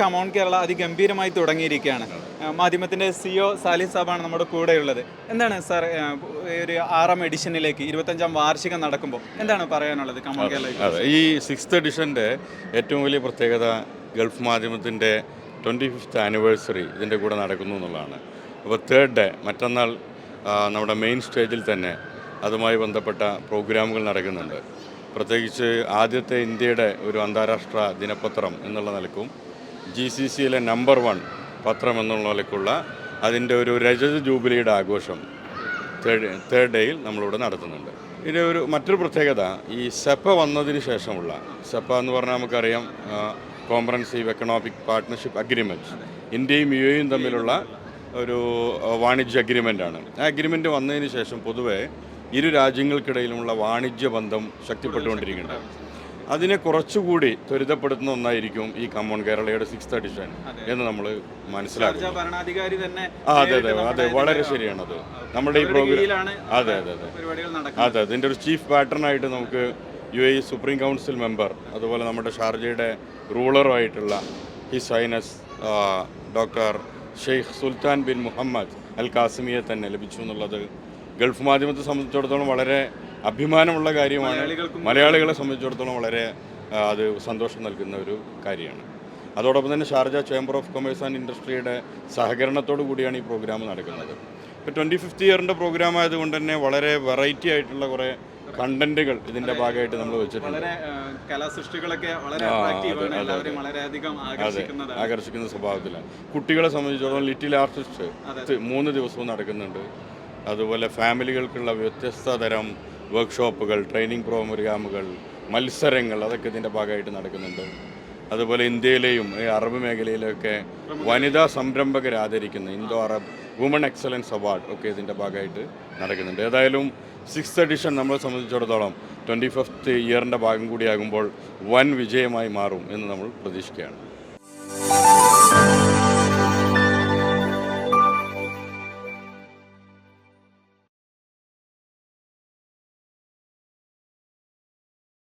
Come on Kerala അതിഗംഭീരമായി തുടങ്ങിയിരിക്കുകയാണ്. മാധ്യമത്തിന്റെ സിഒ സാലിഹ് സാബാണ് നമ്മുടെ കൂടെയുള്ളത്. എന്താണ് സാർ ഒരു ആറാം എഡിഷനിലേക്ക് ഇരുപത്തഞ്ചാം വാർഷികം നടക്കുമ്പോൾ എന്താണ് പറയാനുള്ളത്? കമോൺ കേരള ഈ സിക്സ്ത് എഡിഷന്റെ ഏറ്റവും വലിയ പ്രത്യേകത ഗൾഫ് മാധ്യമത്തിന്റെ ട്വന്റി ഫിഫ്ത്ത് ആനിവേഴ്സറി ഇതിന്റെ കൂടെ നടക്കുന്നു എന്നുള്ളതാണ്. അപ്പോൾ തേർഡ് ഡേ മറ്റന്നാൾ നമ്മുടെ മെയിൻ സ്റ്റേജിൽ തന്നെ അതുമായി ബന്ധപ്പെട്ട പ്രോഗ്രാമുകൾ നടക്കുന്നുണ്ട്. പ്രത്യേകിച്ച് ആദ്യത്തെ ഇന്ത്യയുടെ ഒരു അന്താരാഷ്ട്ര ദിനപത്രം എന്നുള്ള നിലക്കും ജി സി സിയിലെ നമ്പർ വൺ പത്രം എന്നുള്ള നിലക്കുള്ള അതിന്റെ ഒരു രജത ജൂബിലിയുടെ ആഘോഷം തേർഡ് തേർഡ് ഡേയിൽ നമ്മളിവിടെ നടത്തുന്നുണ്ട്. ഇതിന്റെ ഒരു മറ്റൊരു പ്രത്യേകത ഈ സെപ്പ വന്നതിന് ശേഷമുള്ള സെപ്പ എന്ന് പറഞ്ഞാൽ നമുക്കറിയാം കോംപ്രൻസീവ് എക്കണോമിക് പാർട്ട്ണർഷിപ്പ് അഗ്രിമെന്റ് ഇന്ത്യയും യു എയും തമ്മിലുള്ള ഒരു വാണിജ്യ വാണിജ്യ അഗ്രിമെന്റാണ് ആ അഗ്രിമെന്റ് വന്നതിന് ശേഷം പൊതുവേ ഇരു രാജ്യങ്ങൾക്കിടയിലുമുള്ള വാണിജ്യ ബന്ധം ശക്തിപ്പെട്ടുകൊണ്ടിരിക്കുന്നുണ്ട്. അതിനെ കുറച്ചുകൂടി ത്വരിതപ്പെടുത്തുന്ന ഒന്നായിരിക്കും ഈ കമ്മോൺ കേരളയുടെ സിക്സ് എഡിഷൻ എന്ന് നമ്മൾ മനസ്സിലാക്കും ഭരണാധികാരി തന്നെ അതെ അതെ. അതെ വളരെ ശരിയാണ് അത് നമ്മുടെ ഈ പ്രോഗ്രാം അതെ അതെ അതെ. അതെ അതിന്റെ ഒരു ചീഫ് പാറ്റേണായിട്ട് നമുക്ക് U A supreme council member അതുപോലെ നമ്മുടെ ഷാർജയുടെ റൂളറുമായിട്ടുള്ള His Highness doctor Sheikh Sultan bin Muhammad Al കാസിമിയെ തന്നെ ലഭിച്ചു എന്നുള്ളത് ഗൾഫ് മാധ്യമത്തെ സംബന്ധിച്ചിടത്തോളം വളരെ അഭിമാനമുള്ള കാര്യമാണ് മലയാളികളെ സംബന്ധിച്ചിടത്തോളം വളരെ അത് സന്തോഷം നൽകുന്ന ഒരു കാര്യമാണ്. അതോടൊപ്പം തന്നെ Sharjah Chamber of Commerce and ഇൻഡസ്ട്രിയുടെ സഹകരണത്തോടു കൂടിയാണ് ഈ പ്രോഗ്രാം നടക്കുന്നത്. ഇപ്പോൾ ട്വന്റി ഫിഫ്ത്ത് ഇയറിന്റെ പ്രോഗ്രാം ആയതുകൊണ്ട് തന്നെ വളരെ വെറൈറ്റി ആയിട്ടുള്ള കുറേ കണ്ടന്റുകൾ ഇതിന്റെ ഭാഗമായിട്ട് നമ്മൾ വെച്ചിട്ടുണ്ട്. കലാസൃഷ്ടികളൊക്കെ വളരെ ആകർഷിക്കുന്ന സ്വഭാവത്തിലാണ്. കുട്ടികളെ സംബന്ധിച്ചിടത്തോളം ലിറ്റിൽ ആർട്ടിസ്റ്റ് മൂന്ന് ദിവസവും നടക്കുന്നുണ്ട്. അതുപോലെ ഫാമിലികൾക്കുള്ള വ്യത്യസ്ത തരം വർക്ക്ഷോപ്പുകൾ ട്രെയിനിങ് പ്രോഗ്രാമുകൾ മത്സരങ്ങൾ അതൊക്കെ ഇതിന്റെ ഭാഗമായിട്ട് നടക്കുന്നുണ്ട്. അതുപോലെ ഇന്ത്യയിലെയും ഈ അറബ് മേഖലയിലൊക്കെ വനിതാ സംരംഭകരെ ആദരിക്കുന്ന Indo Arab woman excellence award ഒക്കെ ഇതിന്റെ ഭാഗമായിട്ട് നടക്കുന്നുണ്ട്. ഏതായാലും സിക്സ് എഡിഷൻ നമ്മളെ സംബന്ധിച്ചിടത്തോളം ട്വന്റി ഫിഫ്ത്ത് ഇയറിന്റെ ഭാഗം കൂടിയാകുമ്പോൾ വൻ വിജയമായി മാറും എന്ന് നമ്മൾ പ്രതീക്ഷിക്കുകയാണ്.